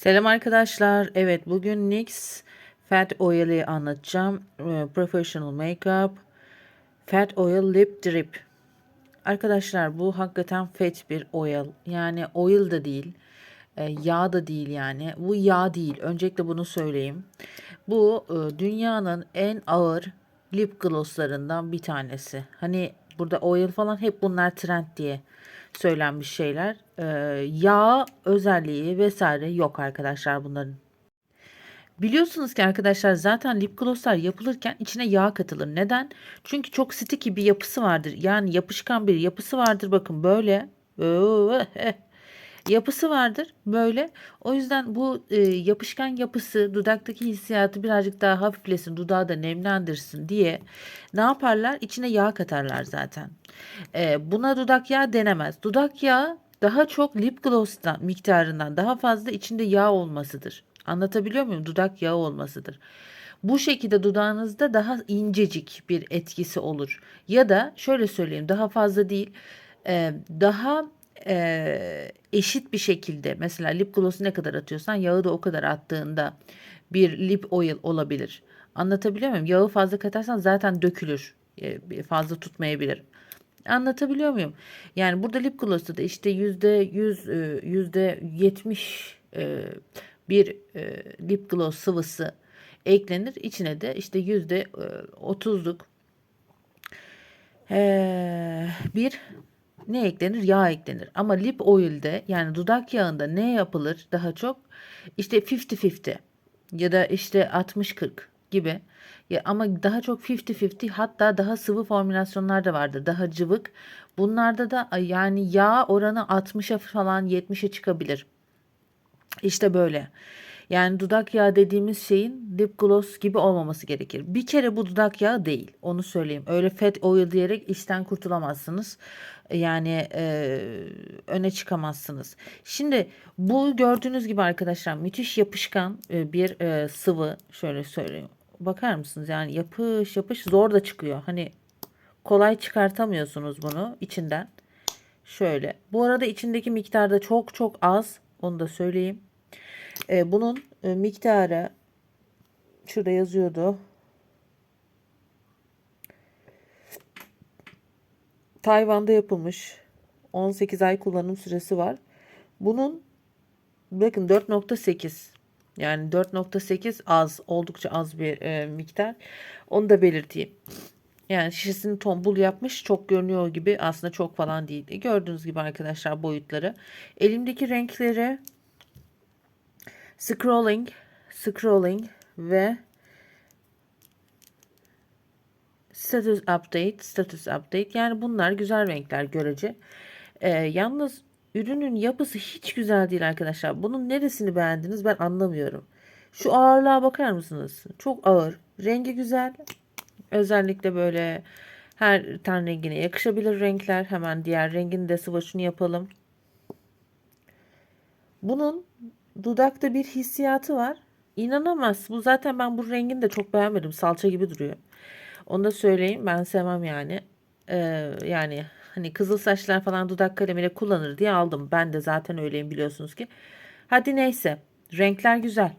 Selam arkadaşlar. Evet bugün NYX Fat Oil'i anlatacağım. Ee, Professional Makeup Fat Oil Lip Drip. Arkadaşlar bu hakikaten fat bir oil. Yani oil da değil. e, Yağ da değil yani. Bu yağ değil. Öncelikle bunu söyleyeyim. Bu e, dünyanın en ağır lip glosslarından bir tanesi. Hani burada oil falan hep bunlar trend diye söylenmiş şeyler. Ee, yağ özelliği vesaire yok arkadaşlar bunların. Biliyorsunuz ki arkadaşlar zaten lip glosslar yapılırken içine yağ katılır. Neden? Çünkü çok sticky bir yapısı vardır. Yani yapışkan bir yapısı vardır. Bakın böyle. Yapısı vardır böyle. O yüzden bu e, yapışkan yapısı dudaktaki hissiyatı birazcık daha hafiflesin, dudağı da nemlendirsin diye ne yaparlar? İçine yağ katarlar zaten. E, buna dudak yağı denemez. Dudak yağı daha çok lip gloss'tan miktarından daha fazla içinde yağ olmasıdır. Anlatabiliyor muyum? Dudak yağı olmasıdır. Bu şekilde dudağınızda daha incecik bir etkisi olur. Ya da şöyle söyleyeyim daha fazla değil e, daha e, eşit bir şekilde mesela lip gloss'u ne kadar atıyorsan yağı da o kadar attığında bir lip oil olabilir. Anlatabiliyor muyum? Yağı fazla katarsan zaten dökülür. E, fazla tutmayabilir. Anlatabiliyor muyum? Yani burada lip gloss'ta da işte yüzde yüz, yüzde yetmiş bir lip gloss sıvısı eklenir. İçine de işte yüzde otuzluk bir ne eklenir? Yağ eklenir. Ama lip oil'de yani dudak yağında ne yapılır daha çok? İşte 50-50 ya da işte 60-40 gibi. Ya ama daha çok 50-50 hatta daha sıvı formülasyonlar da vardır. Daha cıvık. Bunlarda da yani yağ oranı 60'a falan 70'e çıkabilir. İşte böyle. Yani dudak yağı dediğimiz şeyin lip gloss gibi olmaması gerekir. Bir kere bu dudak yağı değil. Onu söyleyeyim. Öyle fat oil diyerek işten kurtulamazsınız. Yani e, öne çıkamazsınız. Şimdi bu gördüğünüz gibi arkadaşlar müthiş yapışkan e, bir e, sıvı. Şöyle söyleyeyim. Bakar mısınız? Yani yapış yapış zor da çıkıyor. Hani kolay çıkartamıyorsunuz bunu içinden. Şöyle. Bu arada içindeki miktarda çok çok az. Onu da söyleyeyim. E, bunun e, miktarı şurada yazıyordu. Tayvan'da yapılmış. 18 ay kullanım süresi var. Bunun bakın 4.8 yani 4.8 az oldukça az bir e, miktar. Onu da belirteyim. Yani şişesini tombul yapmış çok görünüyor gibi aslında çok falan değil. Gördüğünüz gibi arkadaşlar boyutları. Elimdeki renkleri scrolling, scrolling ve status update, status update. Yani bunlar güzel renkler görece. Ee, yalnız ürünün yapısı hiç güzel değil arkadaşlar. Bunun neresini beğendiniz ben anlamıyorum. Şu ağırlığa bakar mısınız? Çok ağır. Rengi güzel. Özellikle böyle her ten rengine yakışabilir renkler. Hemen diğer rengini de swatch'ını yapalım. Bunun dudakta bir hissiyatı var. İnanamaz. Bu zaten ben bu rengini de çok beğenmedim. Salça gibi duruyor. Onu da söyleyeyim. Ben sevmem yani. Ee, yani hani kızıl saçlar falan dudak kalemiyle kullanır diye aldım. Ben de zaten öyleyim biliyorsunuz ki. Hadi neyse. Renkler güzel.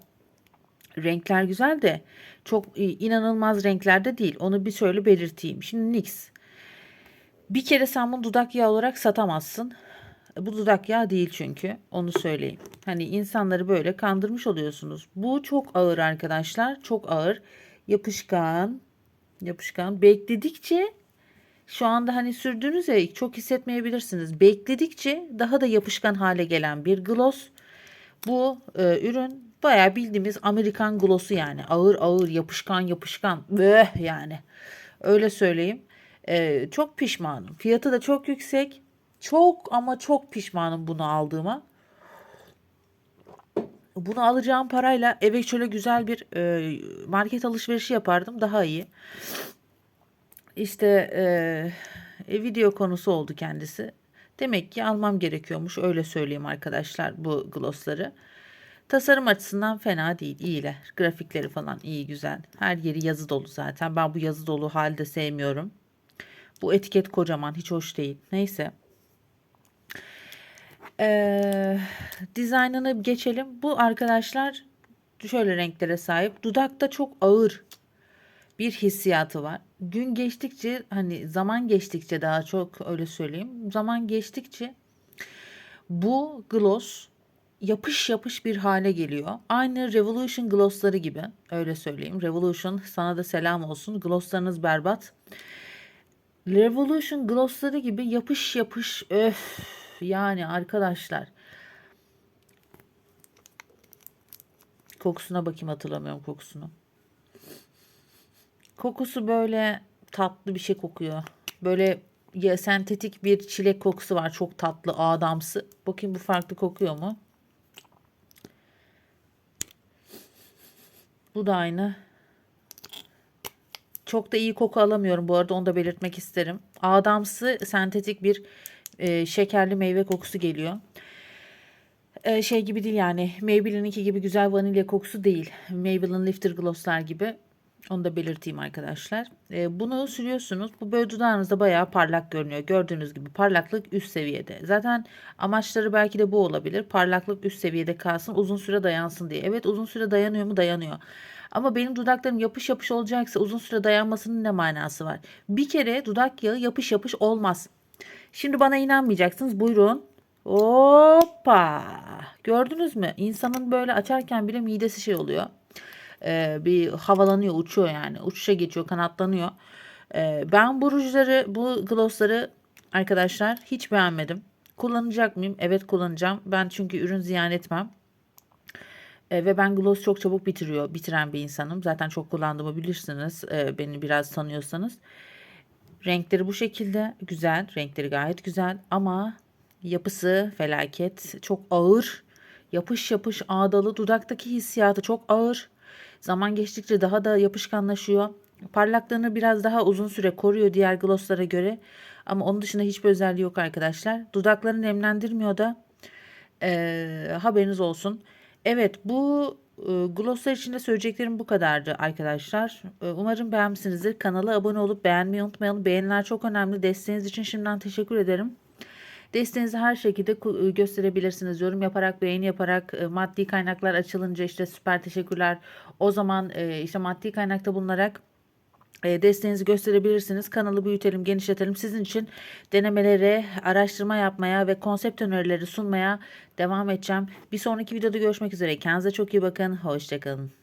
Renkler güzel de çok inanılmaz renklerde değil. Onu bir şöyle belirteyim. Şimdi NYX. Bir kere sen bunu dudak yağı olarak satamazsın. Bu dudak yağı değil çünkü. Onu söyleyeyim. Hani insanları böyle kandırmış oluyorsunuz. Bu çok ağır arkadaşlar. Çok ağır. Yapışkan. Yapışkan. Bekledikçe şu anda hani sürdüğünüz ya çok hissetmeyebilirsiniz. Bekledikçe daha da yapışkan hale gelen bir gloss. Bu e, ürün baya bildiğimiz Amerikan gloss'u yani. Ağır ağır yapışkan yapışkan. Böh yani. Öyle söyleyeyim. E, çok pişmanım. Fiyatı da çok yüksek. Çok ama çok pişmanım bunu aldığıma. Bunu alacağım parayla eve şöyle güzel bir e, market alışverişi yapardım daha iyi. İşte e, video konusu oldu kendisi. Demek ki almam gerekiyormuş öyle söyleyeyim arkadaşlar bu glossları. Tasarım açısından fena değil iyiler. Grafikleri falan iyi güzel. Her yeri yazı dolu zaten. Ben bu yazı dolu halde sevmiyorum. Bu etiket kocaman hiç hoş değil. Neyse. Ee, dizaynını geçelim. Bu arkadaşlar şöyle renklere sahip. Dudakta çok ağır bir hissiyatı var. Gün geçtikçe hani zaman geçtikçe daha çok öyle söyleyeyim. Zaman geçtikçe bu gloss yapış yapış bir hale geliyor. Aynı Revolution glossları gibi öyle söyleyeyim. Revolution sana da selam olsun. Glosslarınız berbat. Revolution glossları gibi yapış yapış öf yani arkadaşlar. Kokusuna bakayım hatırlamıyorum kokusunu. Kokusu böyle tatlı bir şey kokuyor. Böyle ya sentetik bir çilek kokusu var. Çok tatlı, adamsı. Bakayım bu farklı kokuyor mu? Bu da aynı. Çok da iyi koku alamıyorum bu arada onu da belirtmek isterim. Adamsı sentetik bir e, şekerli meyve kokusu geliyor. E, şey gibi değil yani Maybelline'inki gibi güzel vanilya kokusu değil. Maybelline Lifter Gloss'lar gibi. Onu da belirteyim arkadaşlar. E, bunu sürüyorsunuz. Bu böyle dudağınızda bayağı parlak görünüyor. Gördüğünüz gibi parlaklık üst seviyede. Zaten amaçları belki de bu olabilir. Parlaklık üst seviyede kalsın uzun süre dayansın diye. Evet uzun süre dayanıyor mu? Dayanıyor. Ama benim dudaklarım yapış yapış olacaksa uzun süre dayanmasının ne manası var? Bir kere dudak yağı yapış yapış olmaz. Şimdi bana inanmayacaksınız. Buyurun. Hoppa. Gördünüz mü? İnsanın böyle açarken bile midesi şey oluyor. Ee, bir havalanıyor, uçuyor yani. Uçuşa geçiyor, kanatlanıyor. Ee, ben bu rujları, bu glossları arkadaşlar hiç beğenmedim. Kullanacak mıyım? Evet kullanacağım. Ben çünkü ürün ziyan etmem. E, ve ben gloss çok çabuk bitiriyor, bitiren bir insanım. Zaten çok kullandığımı bilirsiniz. E, beni biraz tanıyorsanız. Renkleri bu şekilde güzel. Renkleri gayet güzel ama yapısı felaket. Çok ağır. Yapış yapış ağdalı. Dudaktaki hissiyatı çok ağır. Zaman geçtikçe daha da yapışkanlaşıyor. Parlaklığını biraz daha uzun süre koruyor diğer glosslara göre. Ama onun dışında hiçbir özelliği yok arkadaşlar. Dudaklarını nemlendirmiyor da e, haberiniz olsun. Evet bu glosslar içinde söyleyeceklerim bu kadardı arkadaşlar. E, umarım beğenmişsinizdir. Kanala abone olup beğenmeyi unutmayalım. Beğeniler çok önemli. Desteğiniz için şimdiden teşekkür ederim. Desteğinizi her şekilde e, gösterebilirsiniz. Yorum yaparak, beğeni yaparak, e, maddi kaynaklar açılınca işte süper teşekkürler. O zaman e, işte maddi kaynakta bulunarak desteğinizi gösterebilirsiniz. Kanalı büyütelim, genişletelim. Sizin için denemelere, araştırma yapmaya ve konsept önerileri sunmaya devam edeceğim. Bir sonraki videoda görüşmek üzere. Kendinize çok iyi bakın. Hoşçakalın.